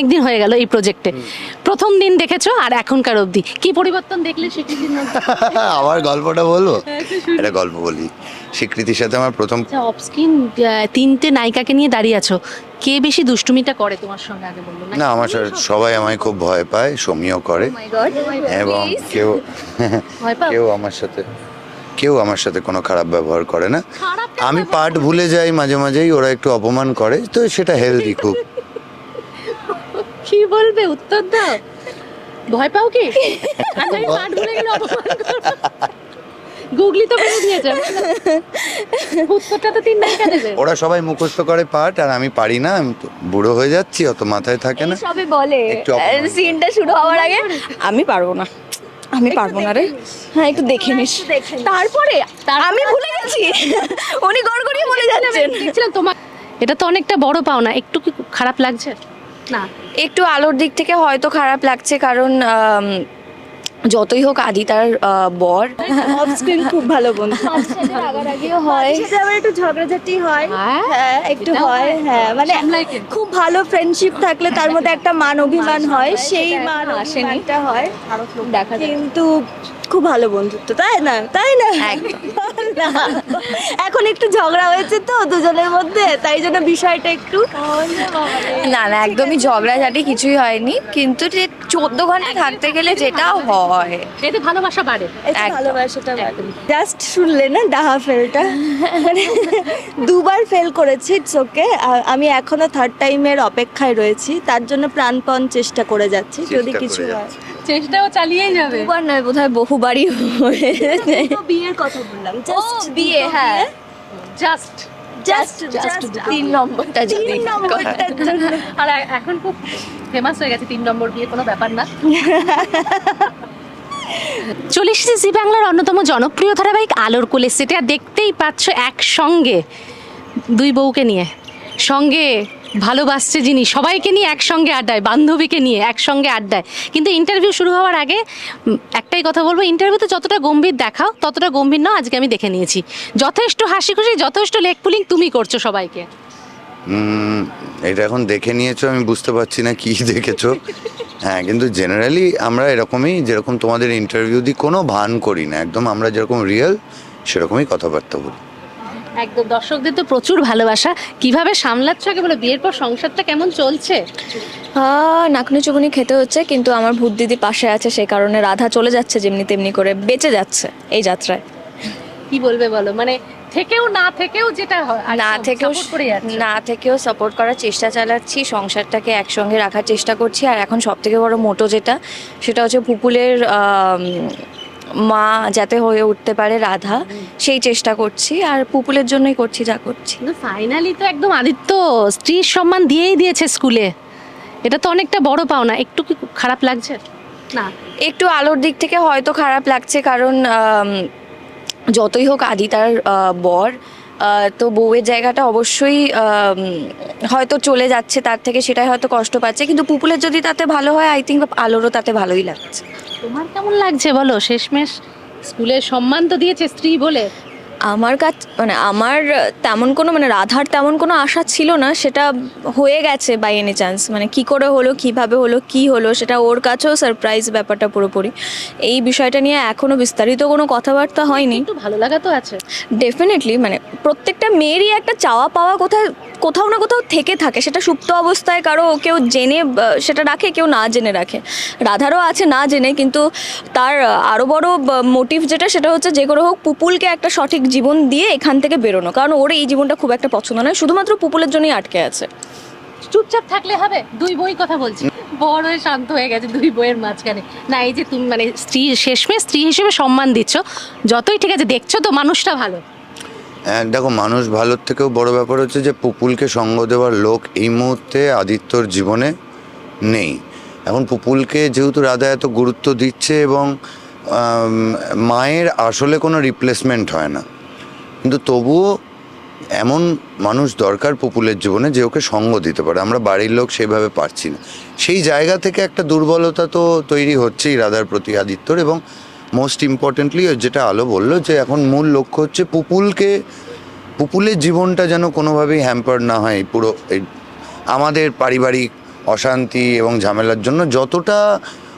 একদিন হয়ে গেল এই প্রজেক্টে প্রথম দিন দেখেছ আর এখনকার অবধি। কি পরিবর্তন দেখলে স্বীকৃতির মধ্যে আমার গল্পটা বলব? হ্যাঁ, এটা গল্প বলি। স্বীকৃতির সাথে আমার প্রথম অফস্ক্রিন তিনটে নায়িকাকে নিয়ে দাঁড়িয়ে আছো। কে বেশি দুষ্টুমিটা করে তোমার সঙ্গে আগে বলল না আমার সাথে সবাই আমায় খুব ভয় পায় সমীও করে। এবং কেউ কেউ আমার সাথে কেউ আমার সাথে কোনো খারাপ ব্যবহার করে না। আমি পাঠ ভুলে যাই মাঝে মাঝেই ওরা একটু অপমান করে তো সেটা হেলদি খুব। বলবে উত্তর দাও। ভয় পাও কি? আচ্ছা আমি পাঠ ভুলে গেলে অপমান গুগলি তো করে দিয়েছে। উত্তরটা তো তিন নায়িকা দেবে। ওরা সবাই মুখস্থ করে পাঠ আর আমি পারি না আমি তো বুড়ো হয়ে যাচ্ছি অত মাথায় থাকে না। সবে বলে। একটু সিনটা শুরু হওয়ার আগে আমি পারব না। আমি পারব না রে। হ্যাঁ একটু দেখে নিস। তারপরে আমি ভুলে গেছি। উনি গড়গড়িয়ে বলে যাচ্ছেন। দেখছিলাম তোমার এটা তো অনেকটা বড় পাওনা। একটু কি খারাপ লাগছে? না একটু আলোর দিক থেকে হয়তো খারাপ লাগছে কারণ যতই হোক আদি তার আহ, বর। অফ স্ক্রিন খুব ভালো বন্ধু। রাগারাগিও হয়। আবার একটু ঝগড়াঝাটি হয়। হ্যাঁ? হ্যাঁ একটু হয় হ্যাঁ। মানে খুব ভালো ফ্রেন্ডশিপ থাকলে তার মধ্যে একটা মান অভিমান হয় সেই মান অভিমানটা হয়। কিন্তু খুব ভালো বন্ধুত্ব তাই না? তাই না? না। এখন একটু ঝগড়া হয়েছে তো দুজনের মধ্যে তাই জন্য বিষয়টা একটু না না একদমই ঝগড়াঝাটি কিছুই হয়নি কিন্তু যে চোদ্দ ঘণ্টা থাকতে গেলে যেটা হয়। এতে ভালোবাসা বাড়ে। ভালোবাসাটা জাস্ট শুনলে না ডাহা ফেলটা? মানে দুবার ফেল করেছি ইটস ওকে আমি এখনও থার্ড টাইমের অপেক্ষায় রয়েছি তার জন্য প্রাণপণ চেষ্টা করে যাচ্ছি যদি কিছু হয়। চেষ্টাও চালিয়েই যাবে। দুবার নয় বোধহয় বহুবারই হয়েছে। বিয়ের কথা বললাম ও বিয়ে হ্যাঁ। জাস্ট জাস্ট জাস্ট তিন নম্বরটা তিন আর এখন খুব ফেমাস হয়ে গেছে তিন নম্বর বিয়ে কোনো ব্যাপার না। চলে এসেছি জি বাংলার অন্যতম জনপ্রিয় ধারাবাহিক আলোর কোলে সেটা দেখতেই পাচ্ছ একসঙ্গে দুই বউকে নিয়ে। সঙ্গে ভালোবাসছে যিনি, সবাইকে নিয়ে একসঙ্গে আড্ডায়, বান্ধবীকে নিয়ে একসঙ্গে আড্ডায়। কিন্তু ইন্টারভিউ শুরু হওয়ার আগে একটাই কথা বলব ইন্টারভিউতে যতটা গম্ভীর দেখাও, ততটা গম্ভীর না আজকে আমি দেখে নিয়েছি। যথেষ্ট হাসি খুশি যথেষ্ট লেগ পুলিং তুমি করছ সবাইকে। এটা এখন দেখে নিয়েছো, আমি বুঝতে পারছি না কি দেখেছ। হ্যাঁ কিন্তু জেনারেলি আমরা এরকমই, যেরকম তোমাদের ইন্টারভিউ দিই কোনো ভান করি না, একদম আমরা যেরকম রিয়েল সেরকমই কথাবার্তা বলি। একদম। দর্শকদের তো প্রচুর ভালোবাসা। কীভাবে সামলাচ্ছ আগে বলো? বিয়ের পর সংসারটা কেমন চলছে? নাকনি চুবনি খেতে হচ্ছে কিন্তু আমার ভূত দিদি পাশে আছে সেই কারণে রাধা চলে যাচ্ছে যেমনি তেমনি করে বেঁচে যাচ্ছে এই যাত্রায়। কি বলবে বলো? মানে থেকেও না থেকেও যেটা হয় না থেকেও না থেকেও সাপোর্ট করার চেষ্টা চালাচ্ছি সংসারটাকে একসঙ্গে রাখার চেষ্টা করছি আর এখন সব থেকে বড় মোটো যেটা সেটা হচ্ছে পুপুলের মা যাতে হয়ে উঠতে পারে রাধা সেই চেষ্টা করছি আর পুপুলের জন্যই করছি যা করছি। ফাইনালি তো একদম আদিত্য স্ত্রীর সম্মান দিয়েই দিয়েছে স্কুলে। এটা তো অনেকটা বড় পাওনা। একটু কি খারাপ লাগছে? না একটু আলোর দিক থেকে হয়তো খারাপ লাগছে কারণ যতই হোক আদি তার বর তো বউয়ের জায়গাটা অবশ্যই হয়তো চলে যাচ্ছে তার থেকে সেটাই হয়তো কষ্ট পাচ্ছে। কিন্তু পুপুলের যদি তাতে ভালো হয় আই থিঙ্ক আলোরও তাতে ভালোই লাগছে। তোমার কেমন লাগছে বলো? শেষমেশ স্কুলের সম্মান তো দিয়েছে স্ত্রী বলে। আমার কাছ মানে আমার তেমন কোনো মানে রাধার তেমন কোনো আশা ছিল না সেটা হয়ে গেছে বাই এনি চান্স মানে কি করে হলো কীভাবে হলো কি হলো সেটা ওর কাছেও সারপ্রাইজ ব্যাপারটা পুরোপুরি। এই বিষয়টা নিয়ে এখনও বিস্তারিত কোনো কথাবার্তা হয়নি। একটু ভালো লাগা তো আছে। ডেফিনেটলি মানে প্রত্যেকটা মেয়েরই একটা চাওয়া পাওয়া কোথায় কোথাও না কোথাও থেকে থাকে সেটা সুপ্ত অবস্থায় কারও কেউ জেনে সেটা রাখে কেউ না জেনে রাখে। রাধারও আছে না জেনে কিন্তু তার আরও বড় মোটিভ যেটা সেটা হচ্ছে যে করে হোক পুপুলকে একটা সঠিক জীবন দিয়ে এখান থেকে বেরোনো। কারণ ওর এই জীবনটা খুব একটা পছন্দ নয় শুধুমাত্র পুপুলের জন্যই আটকে আছে। চুপচাপ থাকলে হবে? দুই বই কথা বলছি। বড় হয়ে শান্ত হয়ে গেছে দুই বইয়ের মাঝখানে। না এই যে তুমি মানে স্ত্রী শেষমেশ স্ত্রী হিসেবে সম্মান দিচ্ছ যতই ঠিক আছে দেখছ তো মানুষটা ভালো। হ্যাঁ, দেখো মানুষ ভালোর থেকেও বড় ব্যাপার হচ্ছে যে পুপুলকে সঙ্গ দেওয়ার লোক এই মুহূর্তে আদিত্যর জীবনে নেই। এখন পুপুলকে যেহেতু রাধা এত গুরুত্ব দিচ্ছে এবং মায়ের আসলে কোনো রিপ্লেসমেন্ট হয় না। কিন্তু তবুও এমন মানুষ দরকার পুপুলের জীবনে যে ওকে সঙ্গ দিতে পারে। আমরা বাড়ির লোক সেভাবে পারছি না। সেই জায়গা থেকে একটা দুর্বলতা তো তৈরি হচ্ছেই রাধার প্রতি আদিত্যর এবং মোস্ট ইম্পর্টেন্টলি যেটা আলো বলল যে এখন মূল লক্ষ্য হচ্ছে পুপুলকে, পুপুলের জীবনটা যেন কোনোভাবেই হ্যাম্পার না হয় পুরো এই আমাদের পারিবারিক অশান্তি এবং ঝামেলার জন্য। যতটা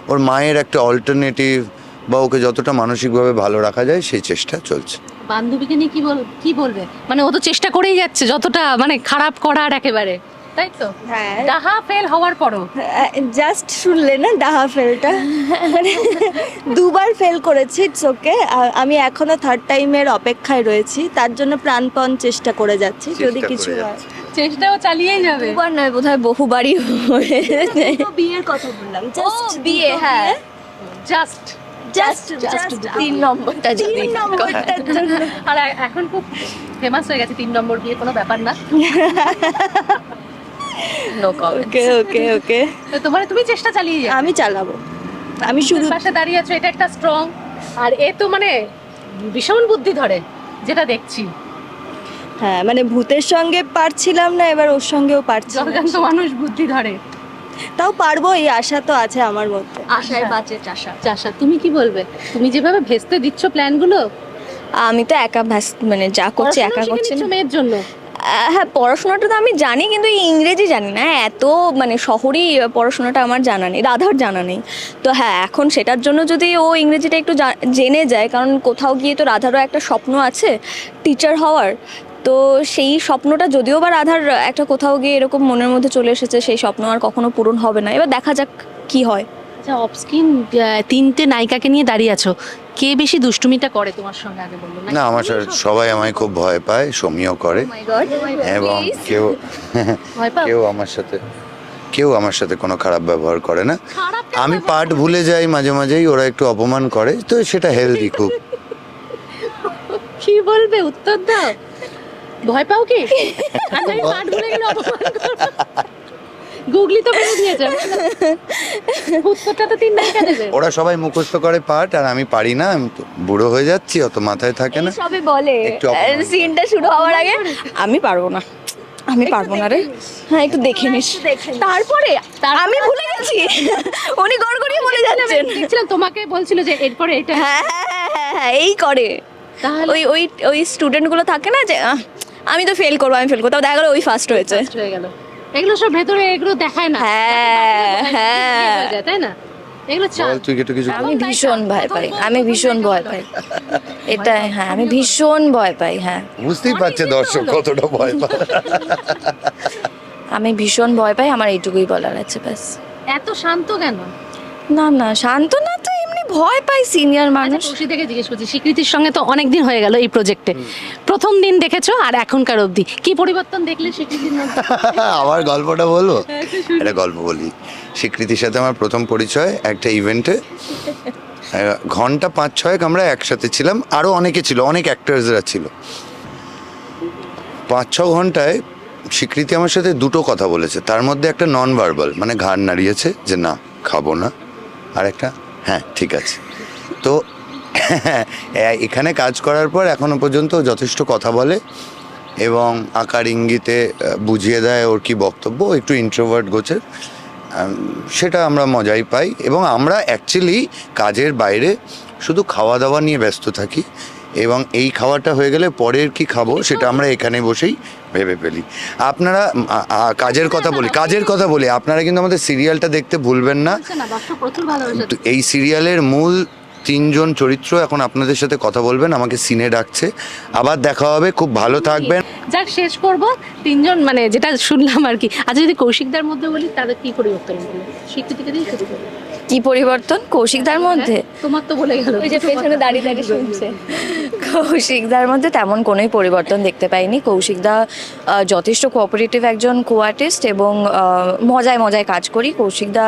ওর মায়ের একটা অল্টারনেটিভ বা ওকে যতটা মানসিকভাবে ভালো রাখা যায় সেই চেষ্টা চলছে। বান্ধবীকে নিয়ে কি বল কি বলবে? মানে ও তো চেষ্টা করেই যাচ্ছে যতটা মানে খারাপ করার একেবারে। তাই তো? হ্যাঁ। ডাহা ফেল হওয়ার পরও। জাস্ট শুনলে না ডাহা ফেলটা? মানে দুবার ফেল করেছি ইটস ওকে আমি এখনও থার্ড টাইমের অপেক্ষায় রয়েছি তার জন্য প্রাণপণ চেষ্টা করে যাচ্ছি যদি কিছু হয়। চেষ্টাও চালিয়েই যাবে। দুবার নয় বোধহয় বহুবারই হয়েছে। বিয়ের কথা বললাম জাস্ট বিয়ে হ্যাঁ। জাস্ট জাস্ট জাস্ট তিন নম্বরটা যদি তিন নম্বরটার জন্য। আর এখন খুব ফেমাস হয়ে গেছে তিন নম্বর বিয়ে কোনো ব্যাপার না। নো ওকে ওকে ওকে তো তোমার তুমি চেষ্টা চালিয়ে যাবে আমি চালাবো। আমি শুরু পাশে দাঁড়িয়ে আছো এটা একটা স্ট্রং আর এ তো মানে ভীষণ বুদ্ধি ধরে যেটা দেখছি। হ্যাঁ মানে ভূতের সঙ্গে পারছিলাম না এবার ওর সঙ্গেও পারছি মানুষ বুদ্ধি ধরে। তাও পারব এই আশা তো আছে আমার মধ্যে। আশায় বাঁচে চাষা। চাষা তুমি কি বলবে? তুমি যেভাবে ভেস্তে দিচ্ছ প্ল্যানগুলো? আমি তো একা ভাস মানে যা করছি একা করছি মেয়ের জন্য? আহ, হ্যাঁ পড়াশোনাটা তো আমি জানি কিন্তু এই ইংরেজি জানি না। এত মানে শহরেই পড়াশোনাটা আমার জানা নেই রাধার জানা নেই। তো হ্যাঁ এখন সেটার জন্য যদি ও ইংরেজিটা একটু জা- জেনে যায় কারণ কোথাও গিয়ে তো রাধারও একটা স্বপ্ন আছে টিচার হওয়ার তো সেই স্বপ্নটা যদিও বা রাধার একটা কোথাও গিয়ে এরকম মনের মধ্যে চলে এসেছে সেই স্বপ্ন আর কখনো পূরণ হবে না। এবার দেখা যাক কি হয়। আচ্ছা অফস্ক্রিন তিনটে নায়িকাকে নিয়ে দাঁড়িয়ে আছো। কে বেশি দুষ্টুমিটা করে তোমার সঙ্গে আগে বলল না আমার সাথে সবাই আমায় খুব ভয় পায় সমীহ করে। এবং কেউ ভয় কেউ আমার সাথে কেউ আমার সাথে কোনো খারাপ ব্যবহার করে না। আমি পাঠ ভুলে যাই মাঝে মাঝেই ওরা একটু অপমান করে তো সেটা হেলদি খুব। কি বলবে? উত্তর দাও। ভয় পাও কি? আচ্ছা আমি পাঠ ভুলে গেলে অপমান গুগলি তো বলে দিয়েছে উত্তরটা তো তিন দেবে। ওরা সবাই মুখস্থ করে পাঠ আর আমি পারি না আমি তো বুড়ো হয়ে যাচ্ছি অত মাথায় থাকে না। সবে বলে। সিনটা শুরু হওয়ার আগে আমি পারব না। আমি পারব না রে। হ্যাঁ একটু দেখে নিস। তারপরে আমি ভুলে গেছি। উনি গড়গড়িয়ে বলে যাচ্ছেন। দেখছিলাম তোমাকে বলছিল যে এরপরে এটা হ্যাঁ হ্যাঁ হ্যাঁ, হ্যাঁ হ্যাঁ এই করে। ওই ওই ওই স্টুডেন্টগুলো থাকে না যে আহ, আমি তো ফেল করব আমি ফেল করব। তাও দেখা গেলো ওই ফার্স্ট হয়েছে। হয়ে গেল। এগুলো সব ভেতরে এগুলো দেখায় না। হ্যাঁ হ্যাঁ। তাই না? আমি ভীষণ ভয় পাই আমি ভীষণ ভয় পাই। এটা হ্যাঁ আমি ভীষণ ভয় পাই হ্যাঁ। বুঝতেই পারছে দর্শক কতটা ভয় পায়। আমি ভীষণ ভয় পাই আমার এইটুকুই বলার আছে ব্যাস। এত শান্ত কেন? না না শান্ত না ভয় পাই সিনিয়র মানুষ। খুশি থেকে জিজ্ঞেস করছি স্বীকৃতির সঙ্গে তো অনেক দিন হয়ে গেল এই প্রজেক্টে প্রথম দিন দেখেছ আর এখনকার অবধি? কি পরিবর্তন দেখলে স্বীকৃতির মধ্যে? আমার গল্পটা বলব? একটা গল্প বলি। স্বীকৃতির সাথে আমার প্রথম পরিচয় একটা ইভেন্টে ঘণ্টা পাঁচ ছয়েক আমরা একসাথে ছিলাম। আরও অনেকে ছিল অনেক অ্যাক্টার্সরা ছিল। পাঁচ ছ ঘন্টায় স্বীকৃতি আমার সাথে দুটো কথা বলেছে। তার মধ্যে একটা নন ভার্বাল মানে ঘাড় নাড়িয়েছে যে না খাব না। আর একটা হ্যাঁ ঠিক আছে। তো এখানে কাজ করার পর এখনও পর্যন্ত যথেষ্ট কথা বলে এবং আকার ইঙ্গিতে বুঝিয়ে দেয় ওর কি বক্তব্য একটু ইন্ট্রোভার্ট গোছের সেটা আমরা মজাই পাই এবং আমরা অ্যাকচুয়ালি কাজের বাইরে শুধু খাওয়া দাওয়া নিয়ে ব্যস্ত থাকি। এবং এই খাওয়াটা হয়ে গেলে পরের কি খাব সেটা আমরা এখানে বসেই ভেবে ফেলি। আপনারা কাজের কথা বলি কাজের কথা বলি আপনারা কিন্তু আমাদের সিরিয়ালটা দেখতে ভুলবেন না। এই সিরিয়ালের মূল তিনজন চরিত্র এখন আপনাদের সাথে কথা বলবেন আমাকে সিনে ডাকছে। আবার দেখা হবে খুব ভালো থাকবেন। যাক শেষ করব। তিনজন মানে যেটা শুনলাম আর কি। আচ্ছা যদি কৌশিকদার মধ্যে বলি তাদের কি পরিবর্তন স্বীকৃতিকে দিয়ে শুরু করব। কি পরিবর্তন? কৌশিকদার মধ্যে? তোমার তো বলে গেল ওই যে পেছনে দাঁড়িয়ে দাঁড়িয়ে শুনছে। কৌশিকদার মধ্যে তেমন কোনোই পরিবর্তন দেখতে পাইনি। কৌশিকদা যথেষ্ট কোঅপারেটিভ একজন কো আর্টিস্ট এবং মজায় মজায় কাজ করি। কৌশিকদা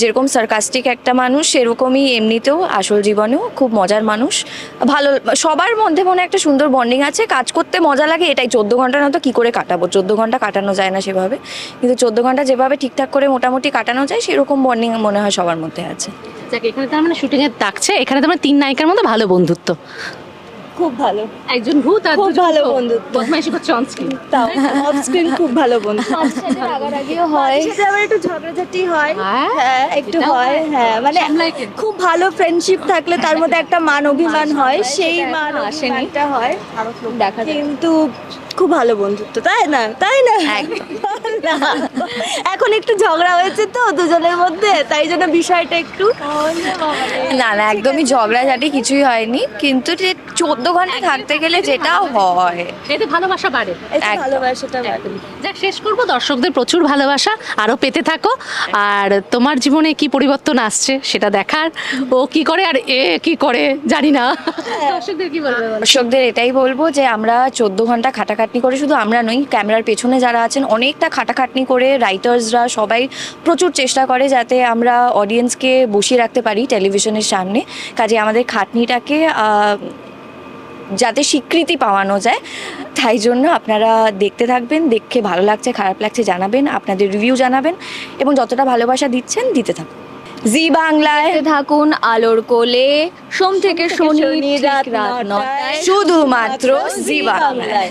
যেরকম সার্কাস্টিক একটা মানুষ সেরকমই এমনিতেও আসল জীবনেও খুব মজার মানুষ। ভালো সবার মধ্যে মনে হয় একটা সুন্দর বন্ডিং আছে। কাজ করতে মজা লাগে এটাই। চোদ্দ ঘণ্টা না তো কী করে কাটাবো? চোদ্দ ঘণ্টা কাটানো যায় না সেভাবে। কিন্তু চোদ্দ ঘণ্টা যেভাবে ঠিকঠাক করে মোটামুটি কাটানো যায় সেরকম বন্ডিং মনে হয় সবার মধ্যে আছে। এখানে তার মানে শুটিং ডাকছে এখানে তোমার তিন নায়িকার মধ্যে ভালো বন্ধুত্ব। খুব ভালো। একজন ভূত আর খুব ভালো বন্ধুত্ব। বদমাইশি করছে অন স্ক্রিন তাও অফ স্ক্রিন খুব ভালো বন্ধু রাগারাগিও হয়। মাঝে সাঝে আবার একটু ঝগড়াঝাটি হয়। হ্যাঁ? হ্যাঁ একটু হয়। হয়? মানে খুব ভালো ফ্রেন্ডশিপ থাকলে তার মধ্যে একটা মান অভিমান হয় সেই মান। অভিমানটা হয়। কিন্তু খুব ভালো বন্ধুত্ব তাই না? তাই না? না। এখন একটু ঝগড়া হয়েছে তো দুজনের মধ্যে তাই জন্য বিষয়টা একটু না না একদমই ঝগড়াঝাটি কিছুই হয়নি কিন্তু যে চোদ্দ ঘণ্টা থাকতে গেলে যেটা হয়। এতে ভালোবাসা বাড়ে। ভালোবাসাটা বাড়ে। যাক শেষ করব। দর্শকদের প্রচুর ভালোবাসা আরও পেতে থাকো। আর তোমার জীবনে কি পরিবর্তন আসছে সেটা দেখার। ও কি করে আর এ কি করে জানি না। দর্শকদের কি বলবে বলো? দর্শকদের এটাই বলব যে আমরা চোদ্দ ঘণ্টা খাটাখাটনি করে শুধু আমরা নই ক্যামেরার পেছনে যারা আছেন অনেকটা খাটাখাটনি করে রাইটার্সরা সবাই প্রচুর চেষ্টা করে যাতে আমরা অডিয়েন্সকে বসিয়ে রাখতে পারি টেলিভিশনের সামনে। কাজে আমাদের খাটনিটাকে যাতে স্বীকৃতি পাওয়ানো যায়। তাই জন্য আপনারা দেখতে থাকবেন দেখে ভালো লাগছে খারাপ লাগছে জানাবেন আপনাদের রিভিউ জানাবেন এবং যতটা ভালোবাসা দিচ্ছেন দিতে থাকুন। জি বাংলায়। থাকুন আলোর কোলে। সোম থেকে শনি রাত নটায়। শুধুমাত্র জি বাংলায়।